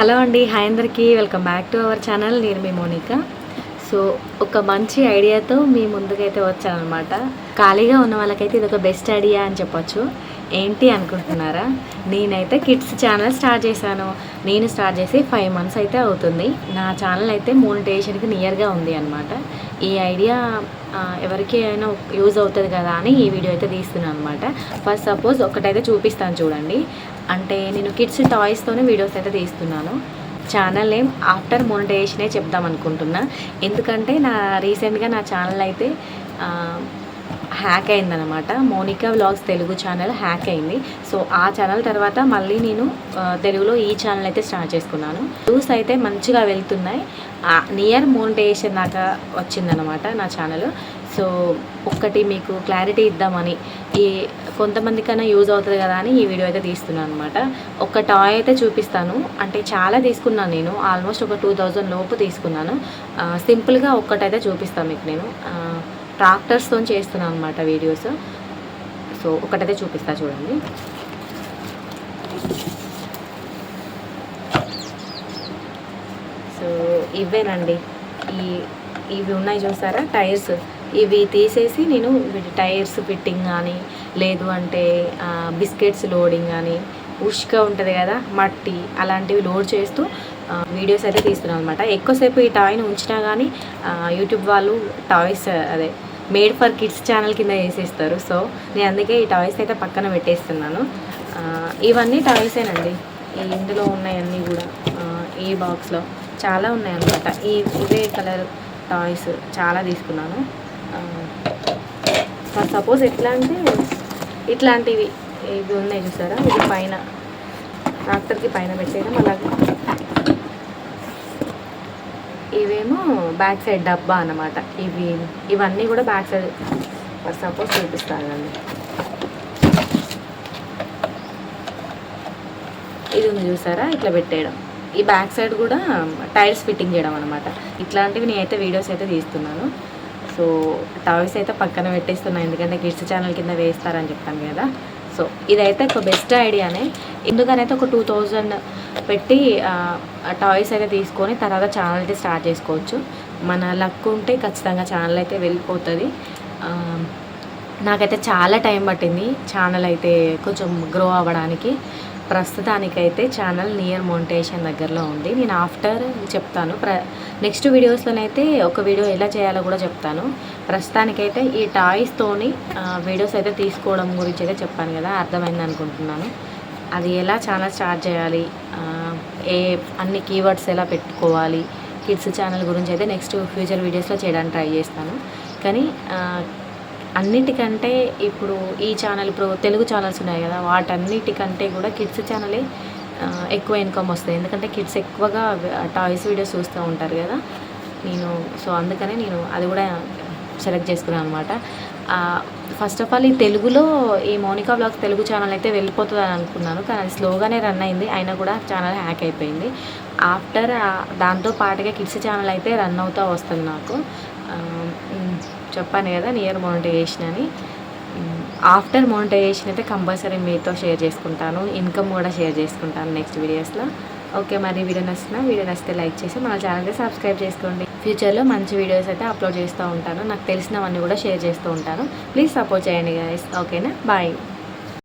Hello అండి hi అందరికీ. Welcome back to our channel. నేను మీ మోనిక. సో ఒక మంచి ఐడియాతో మీ ముందుకైతే వచ్చానమాట ఖాళీగా ఉన్న వాళ్ళకైతే ఇది ఒక బెస్ట్ ఐడియా అని చెప్పొచ్చు. ఏంటి అనుకుంటున్నారా? నేనైతే కిడ్స్ ఛానల్ స్టార్ట్ చేశాను. నేను స్టార్ట్ చేసి ఫైవ్ మంత్స్ అయితే అవుతుంది. నా ఛానల్ అయితే మోనిటైజేషన్కి నియర్గా ఉంది అనమాట ఈ ఐడియా ఎవరికి అయినా యూజ్ అవుతుంది కదా అని ఈ వీడియో అయితే తీస్తున్నాను అనమాట ఫస్ట్ సపోజ్ ఒకటైతే చూపిస్తాను చూడండి. అంటే నేను కిడ్స్ టాయ్స్తోనే వీడియోస్ అయితే తీస్తున్నాను. ఛానల్ నేమ్ ఆఫ్టర్ మోనిటైజేషనే చెప్దాం అనుకుంటున్నా. ఎందుకంటే నా రీసెంట్గా నా ఛానల్ అయితే హ్యాక్ అయిందనమాట Monika vlogs Telugu channel hack అయింది. సో ఆ ఛానల్ తర్వాత మళ్ళీ నేను తెలుగులో ఈ ఛానల్ అయితే స్టార్ట్ చేసుకున్నాను. వ్యూస్ అయితే మంచిగా వెళ్తున్నాయి. నియర్ మోనిటేషన్ దాకా వచ్చిందనమాట నా ఛానల్. సో ఒక్కటి మీకు క్లారిటీ ఇద్దామని ఈ కొంతమంది కన్నా యూజ్ అవుతుంది కదా అని ఈ వీడియో అయితే తీస్తున్నాను అనమాట ఒక టాయ్ అయితే చూపిస్తాను. అంటే చాలా తీసుకున్నాను నేను. ఆల్మోస్ట్ ఒక టూ థౌజండ్ లోపు తీసుకున్నాను. సింపుల్గా ఒక్కటైతే చూపిస్తాను మీకు నేను. ట్రాక్టర్స్తో చేస్తున్నాను అనమాట వీడియోస్. సో ఒకటైతే చూపిస్తా చూడండి. సో ఇవేనండి. ఈ ఇవి ఉన్నాయి చూసారా? టైర్స్. ఇవి తీసేసి నేను వీటి టైర్స్ ఫిట్టింగ్ కానీ లేదు అంటే బిస్కెట్స్ లోడింగ్ కానీ ఉష్క ఉంటుంది కదా మట్టి అలాంటివి లోడ్ చేస్తూ వీడియోస్ అయితే తీస్తున్నాను అనమాట ఎక్కువసేపు ఈ టాయ్ని ఉంచినా కానీ యూట్యూబ్ వాళ్ళు టాయ్స్ అదే మేడ్ ఫర్ కిడ్స్ ఛానల్ కింద వేసేస్తారు. సో నేను అందుకే ఈ టాయ్స్ అయితే పక్కన పెట్టేస్తున్నాను. ఇవన్నీ టాయ్సేనండి ఈ ఇందులో ఉన్నాయన్నీ కూడా ఈ బాక్స్లో చాలా ఉన్నాయన్నమాట. ఈ ఇదే కలర్ టాయ్స్ చాలా తీసుకున్నాను. సపోజ్ ఎట్లా అంటే ఇట్లాంటివి ఇవి ఉన్నాయి చూసారా? ఇది పైన ట్రాక్టర్కి పైన పెట్టేయడం అలాగే. ఇవేమో బ్యాక్ సైడ్ డబ్బా అన్నమాట. ఇవి ఇవన్నీ కూడా బ్యాక్ సైడ్ సపోజ్ చూపిస్తానండి ఇది ఉంది చూసారా? ఇట్లా పెట్టేయడం. ఈ బ్యాక్ సైడ్ కూడా టైర్స్ ఫిట్టింగ్ చేయడం అనమాట ఇట్లాంటివి నేనైతే వీడియోస్ అయితే తీస్తున్నాను. సో టాయ్స్ అయితే పక్కన పెట్టేస్తున్నాను ఎందుకంటే కిడ్స్ ఛానల్ కింద వేస్తారని చెప్పాను కదా. సో ఇదైతే ఒక బెస్ట్ ఐడియానే. ఎందుకనైతే ఒక టూ థౌజండ్ పెట్టి టాయ్స్ అయితే తీసుకొని తర్వాత ఛానల్ అయితే స్టార్ట్ చేసుకోవచ్చు. మన లక్ ఉంటే ఖచ్చితంగా ఛానల్ అయితే వెళ్ళిపోతుంది. నాకైతే చాలా టైం పట్టింది ఛానల్ అయితే కొంచెం గ్రో అవ్వడానికి. ప్రస్తుతానికైతే ఛానల్ నియర్ మోనిటేషన్ దగ్గరలో ఉంది. నేను ఆఫ్టర్ చెప్తాను. ప్ర నెక్స్ట్ వీడియోస్లోనైతే ఒక వీడియో ఎలా చేయాలో కూడా చెప్తాను. ప్రస్తుతానికైతే ఈ టాయ్స్తోని వీడియోస్ అయితే తీసుకోవడం గురించి అయితే చెప్పాను కదా అర్థమైంది అనుకుంటున్నాను అది ఎలా ఛానల్ స్టార్ట్ చేయాలి? ఏ అన్ని కీవర్డ్స్ ఎలా పెట్టుకోవాలి కిడ్స్ ఛానల్ గురించి అయితే నెక్స్ట్ ఫ్యూచర్ వీడియోస్లో చేయడానికి ట్రై చేస్తాను. కానీ అన్నిటికంటే ఇప్పుడు ఈ ఛానల్ ఇప్పుడు తెలుగు ఛానల్స్ ఉన్నాయి కదా వాటన్నిటికంటే కూడా కిడ్స్ ఛానలే ఎక్కువ ఇన్కమ్ వస్తుంది ఎందుకంటే కిడ్స్ ఎక్కువగా టాయ్స్ వీడియోస్ చూస్తూ ఉంటారు కదా. నేను సో అందుకనే నేను అది కూడా సెలెక్ట్ చేసుకున్నాను అనమాట ఫస్ట్ ఆఫ్ ఆల్ ఈ తెలుగులో ఈ మోనికా బ్లాగ్స్ తెలుగు ఛానల్ అయితే వెళ్ళిపోతుంది అని అనుకున్నాను. కానీ అది స్లోగానే రన్ అయింది. అయినా కూడా ఛానల్ హ్యాక్ అయిపోయింది. ఆఫ్టర్ దాంతో పాటుగా కిడ్స్ ఛానల్ అయితే రన్ అవుతూ వస్తుంది నాకు. చెప్పాను కదా నియర్ మోనిటైజేషన్ అని. ఆఫ్టర్ మోనిటైజేషన్ అయితే కంపల్సరీ మీతో షేర్ చేసుకుంటాను. ఇన్కమ్ కూడా షేర్ చేసుకుంటాను నెక్స్ట్ వీడియోస్లో ఓకే మరి వీడియో నచ్చిన వీడియో నచ్చితే లైక్ చేసి మన ఛానల్ని సబ్స్క్రైబ్ చేసుకోండి. ఫ్యూచర్లో మంచి వీడియోస్ అయితే అప్లోడ్ చేస్తూ ఉంటాను. నాకు తెలిసినవన్నీ కూడా షేర్ చేస్తూ ఉంటాను. ప్లీజ్ సపోర్ట్ చేయండి గాయస్ ఓకేనా? బాయ్.